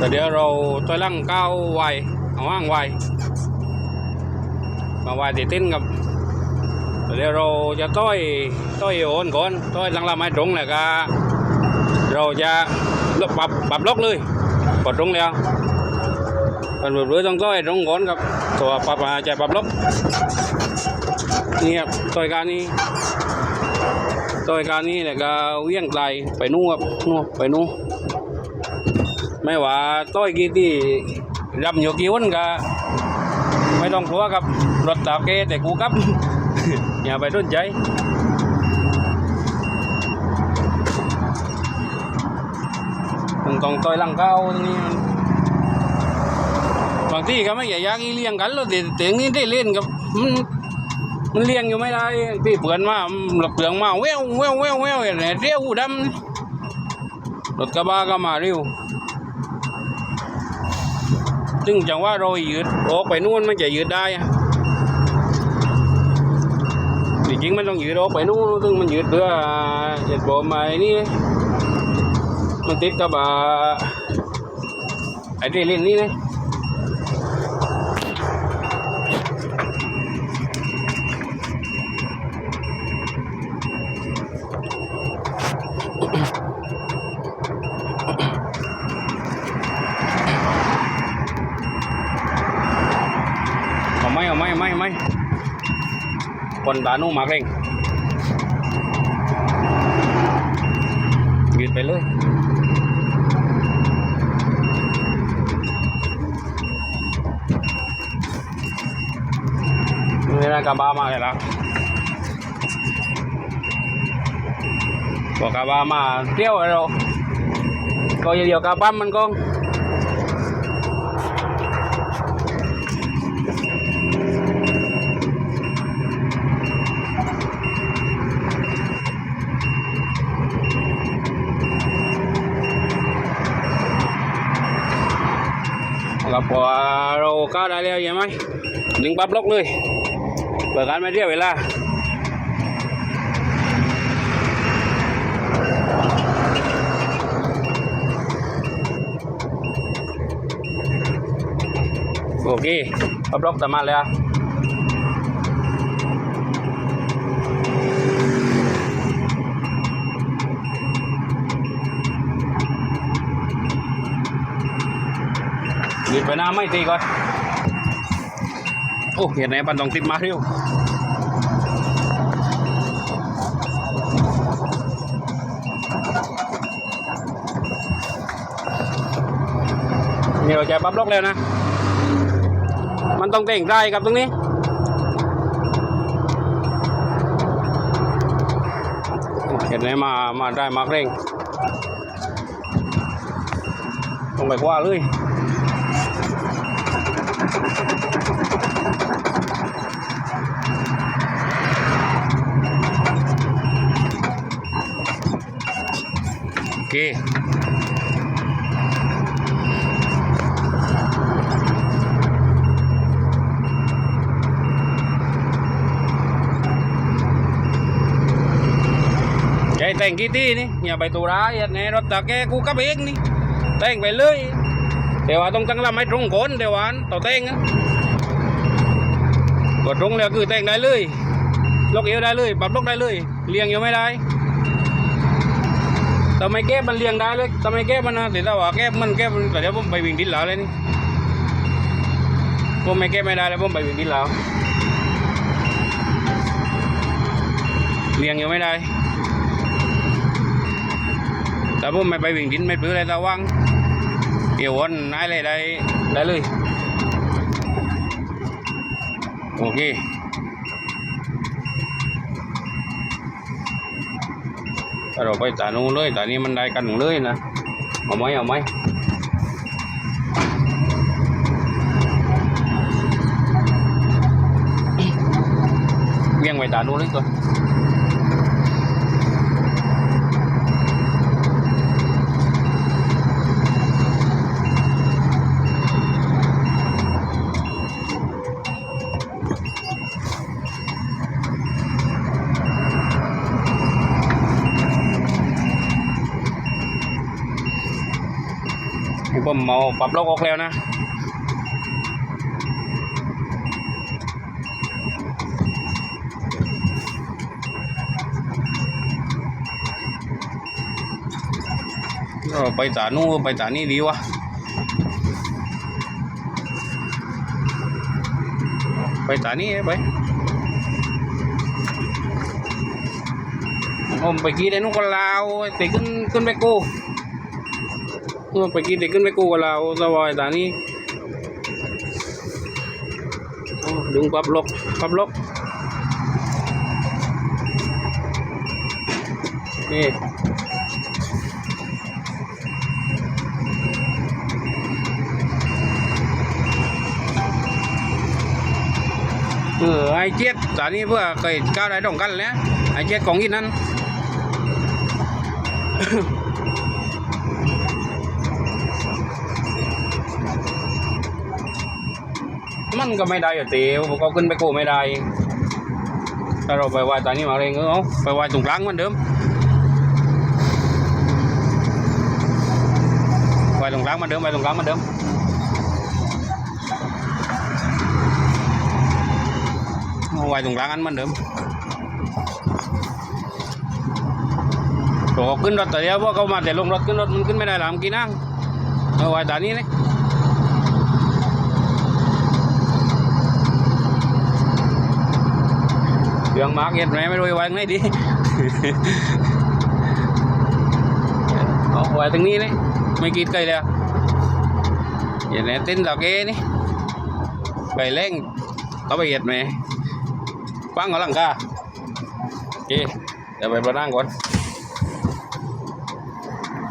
แต่เดี๋ยวเราตัวลังก้าวไวเอาว่างไวมาไวติดติ้นกับแต่เดี๋ยวเราจะต้อยต้อยโอนก่อนต้อยลังลำไม้ตรงแล้วก็เราจะลบปรับปรับล็อกเลยกดตรงแล้วมันเรือต้องต้อยตรงก่อนครับตัวปรับอ่าจะปรับล็อกนี่ครับต้อยการนี้ต้อยการนี้แล้วก็เวี่ยงไกลไปนู่นครับนู่นไปนู่น ไม่ว่าต้อยกี่ที่รับอยู่กี่วันก็ไม่ต้องกลัวครับรถตาเกแต่กูกับ อย่าไปสนใจต้องต้องต้อยลังเก้าตรงนี้บางที่ก็ไม่อยากยากอีเลี้ยงกันแล้วแต่แต่อย่างนี้ได้เล่นกับมันมันเลี้ยงอยู่ไม่ได้พี่เปื่อนมาหลับเปลืองมาแววแววแววแววอย่างนี้เรียวดำรถกระบะก็มาเร็ว ซึ่งจังว่าเรายืดออกไปนู่นมันจะยืดได้จริงๆมันต้องยืดออกไปนู่นซึ่งมันยืดเพื่อเหตุผลมาไอ้นี่มันติดกับอ่าไอ้ที่เล่นนี่นะ ไม่ไม่ไม่ไมคนตานุ่มากเร่งยืดไปเลยนี่นะกระบะมาเลยละบอกกระบะมาเที่ยวอะไรเราก็เดียวกระปั๊มมันก็ ครับพอเราก้าวได้แล้วใช่ไหมดึงปั๊บล็อกเลย เปิดการไม่เรียกเวลาโอเคปั๊บล็อกสามารถแล้ว ไปน้าไม่ตีก่อน โอ้เห็นไหมปันต้องติดมาเร็วนี่เราจะปั๊บล็อกแล้วนะ มันต้องเต่งได้ครับตรงนี้เห็นไหมมา มาได้มาเร่ง ต้องไปกว่าเลย โอเคใจแต่งกี่ที่นี่อย่าไปตัวร้ายอย่า แตาแกกูกับเองนี่แต่งไปเลยแต่ว่าต้องตั้งลำให้ตรงคนแต่ว่าต่อแต่งกดตรงแล้วคือแต่งได้เลยล็อกเอวได้เลยปรับล็อกได้เลยเลียงยังไม่ได้ทำไมแก้มันเลียงได้เลยทำไมแก้มันนะแต่ถ้าว่าแก้มันแก้มันแต่เดี๋ยวผมไปวิ่งดินแล้วเลยนี่ผมไม่แก้ไม่ได้แล้วผมไปวิ่งดินแล้วเลียงยังไม่ได้แต่ผมไม่ไปวิ่งดินไม่ปื้ออะไรตะวัง เดี๋ยววันนายเลยได้ได้เลย โอเคถ้าเราไปตานูนเลยตานี้มันได้กันเลยนะ เอาไหมเอาไหมเวียงไปตานูนเลยก่อน มเอาปรับล็อกออกแล้วนะเราไปตานู่ไปตานี่ดีวะไปตานี่ไปผมไปกี่ได้นู่นก็ลาวแต่ขึ้นขึ้นไปกู ผมไปกี่แต่ขึ้นไปกูก็ลาสบายตานี้ดึงปรับล็อกปับล็อกนี่เออไอเจ็ดตอนนี้เพื่อเคยก้าวได้ต้องกันแล้วไอเจ็ดของอีนั้น มันก็ไม่ได้อยู่ตีเขาขึ้นไปกู้ไม่ได้ถ้าเราไปไหวตอนนี้มาเองเอาไปไหวตรงกลางมือนเดิมไหวตรงกลางเหมือนเดิมไหวตรงกลางเหมือนเดิมเอาไว้ตรงกลางอันเหมือนเดิมโถขึ้นรถแต่เดียวพวกเขามาแต่ลงรถขึ้นรถมันขึ้นไม่ได้หรอกมันกี่นั่งเอาไว้ตอนนี้เลย รื่องมาร์กเห็ดแม่ไม่รู้ไว้ตรงไหนดีเอาไว้ตรงนี้เลยไม่กินไกลเลยอย่างนี้ติ้นดอกเกนี่ไปเล่งต้องไปเห็ดไหมฟังก่อนหลังกาโอเคเดี๋ยวไปบ้านนั่งก่อน